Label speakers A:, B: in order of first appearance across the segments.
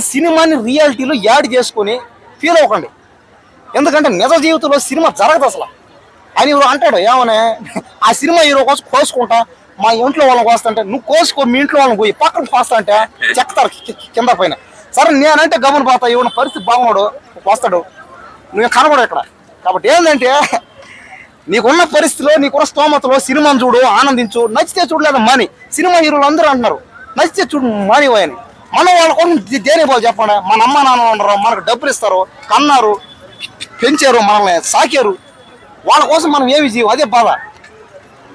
A: కానీ సినిమాని రియాలిటీలో యాడ్ చేసుకొని ఫీల్ అవ్వకండి. ఎందుకంటే నిజ జీవితంలో సినిమా జరగదు అసలు. అని ఎవరు అంటాడు ఏమనే ఆ సినిమా హీరో కోసం కోసుకుంటా మా ఇంట్లో వాళ్ళని కోస్తాంటే నువ్వు కోసుకో మీ ఇంట్లో వాళ్ళని పోయి పక్కన కోస్తా అంటే చెక్తారు కింద పైన. సరే నేనంటే గమని పోతా ఇవ్వన పరిస్థితి బాగున్నాడు వస్తాడు. నువ్వు కనబడు ఇక్కడ. కాబట్టి ఏంటంటే నీకున్న పరిస్థితిలో నీకున్న స్తోమతలో సినిమాను చూడు ఆనందించు నచ్చితే చూడలేదు మనీ. సినిమా హీరోలు అందరూ అంటున్నారు నచ్చితే చూడు మనీ అని. మన వాళ్ళ దేని పోవాలి చెప్పండి? మన అమ్మ నాన్న ఉన్నారు మనకు డబ్బులు ఇస్తారు కన్నారు పెంచారు మనల్ని సాకారు. వాళ్ళ కోసం మనం ఏమి చేయం? అదే బాధ.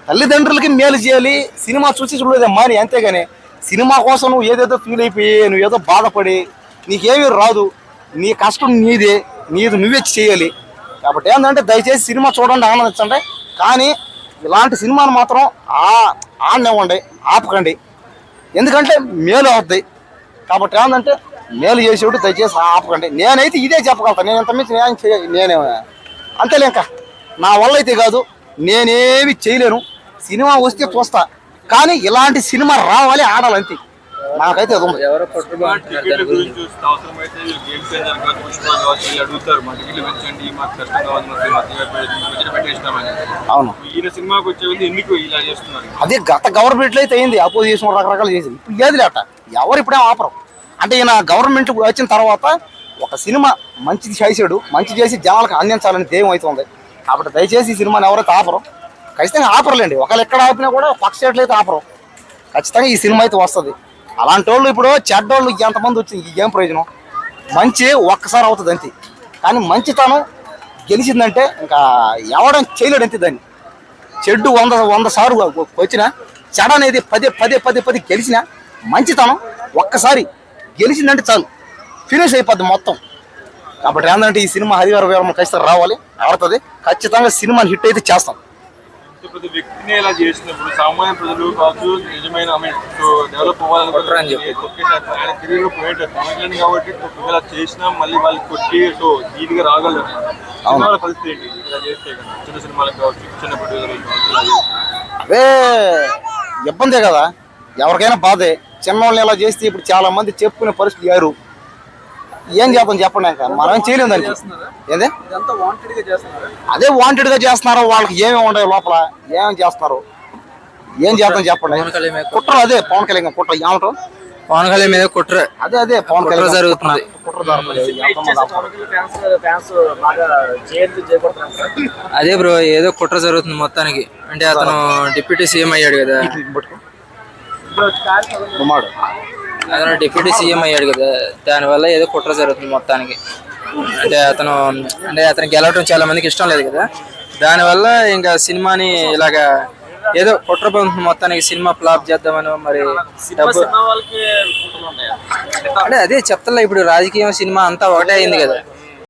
A: తల్లిదండ్రులకి మేలు చేయాలి సినిమా చూసి చూడలేదే మాని అంతేగాని సినిమా కోసం నువ్వు ఏదేదో ఫీల్ అయిపోయి నువ్వు ఏదో బాధపడి నీకేమీ రాదు. నీ కష్టం నీదే నీది నువ్వే చేయాలి. కాబట్టి ఏంటంటే దయచేసి సినిమా చూడండి ఆనందించండి. కానీ ఇలాంటి సినిమాను మాత్రం ఆ ఆడనివ్వండి ఆపకండి. ఎందుకంటే మేలు అవుద్ది. కాబట్టి ఏంటంటే మేలు చేసేవాడు దయచేసి ఆపకండి. నేనైతే ఇదే చెప్పగలుగుతాను నేను ఇంతమించి నేను చేయ నేనే అంతేలే ఇంకా. నా వల్ల అయితే కాదు. నేనేమి చేయలేను. సినిమా వస్తే చూస్తా. కానీ ఇలాంటి సినిమా రావాలి ఆడాలి అంతే నాకైతే అది ఉంది. అవును.
B: ఈయన సినిమాకి వచ్చే ముందు ఎందుకు ఇలా చేస్తున్నారు?
A: అదే గత గవర్నమెంట్లో అయితే అయింది. అపోజిషన్ రకరకాలు చేసింది. ఇప్పుడు లేదు లేట? ఎవరు ఇప్పుడే ఆపరు. అంటే ఈయన గవర్నమెంట్ వచ్చిన తర్వాత ఒక సినిమా మంచిది చేసాడు మంచి చేసి జనాలకు అందించాలని ధ్యేయం అవుతుంది. కాబట్టి దయచేసి ఈ సినిమాని ఎవరైతే ఆపరు ఖచ్చితంగా ఆపరులేండి. ఒకళ్ళు ఎక్కడ ఆపినా కూడా పక్క స్టేట్లు అయితే ఆపరు. ఖచ్చితంగా ఈ సినిమా అయితే వస్తుంది. అలాంటి వాళ్ళు ఇప్పుడు చెడ్డోళ్ళు ఎంతమంది వచ్చింది ఏం ప్రయోజనం? మంచి ఒక్కసారి అవుతుంది అంతే. కానీ మంచితనం గెలిచిందంటే ఇంకా ఎవడం చేయలేడు అంతే దాన్ని. చెడ్డు వంద వంద సార్లు వచ్చిన చెడ అనేది పదే పదే పదే పదే గెలిచినా మంచితనం ఒక్కసారి గెలిచిందంటే చాలు. ఫినిష్ అయిపోద్ది మొత్తం. కాబట్టి ఏంటంటే ఈ సినిమా హరివార వీరమ్మ ఖచ్చితంగా రావాలి ఆడుతుంది ఖచ్చితంగా సినిమాని హిట్ అయితే చేస్తాం.
B: వ్యక్తిని ఇలా చేసినప్పుడు సామాన్య ప్రజలు కావచ్చు నిజమైన డెవలప్
C: చెప్పు.
B: ఆయన పవన్ కాబట్టి ఇలా చేసినా మళ్ళీ వాళ్ళు కొట్టి సో ఈజీగా రాగలరు. సినిమాల పరిస్థితి ఏంటి? ఇలా చేస్తే చిన్న సినిమాలకు కావచ్చు చిన్న ప్రొడ్యూసర్
A: అవే ఇబ్బందే కదా. ఎవరికైనా బాధే. చిన్నవాళ్ళని ఇలా చేస్తే ఇప్పుడు చాలా మంది చెప్పుకునే పరిస్థితి లేరు ఏం చేద్దాం చెప్పండి ఇంకా? మనం ఏం చేయలేం దానికి. ఏందే?
C: ఇదంతా వాంటెడ్గా చేస్తున్నారు?
A: అదే వాంటెడ్గా చేస్తున్నారు వాళ్ళకి ఏమేమి ఉండవు లోపల ఏమేమి చేస్తున్నారు. ఏం చేద్దాం చెప్పండి. కుట్ర అదే పవన్ కళ్యాణ్ కుట్ర. ఏమంటారు?
C: పవన్ కళ్యాణ్ మీద కుట్ర.
A: అదే అదే పవన్
C: కుట్ర
A: కళ్యాణ్
C: జరుగుతుంది. అదే బ్రో ఏదో కుట్ర జరుగుతుంది మొత్తానికి. అంటే అతను డిప్యూటీ సీఎం అయ్యాడు కదా.
A: గుమ్మాడు.
C: అతను డిప్యూటీ సీఎం అయ్యాడు కదా దానివల్ల ఏదో కుట్ర జరుగుతుంది మొత్తానికి. అంటే అతను అంటే అతను గెలవడం చాలా మందికి ఇష్టం లేదు కదా. దానివల్ల ఇంకా సినిమాని ఇలాగా ఏదో కుట్ర పొందుతుంది మొత్తానికి సినిమా ఫ్లాప్ చేద్దామని మరి డబ్బు అంటే అదే చెప్తలే ఇప్పుడు రాజకీయం సినిమా అంతా ఒకటే అయింది కదా.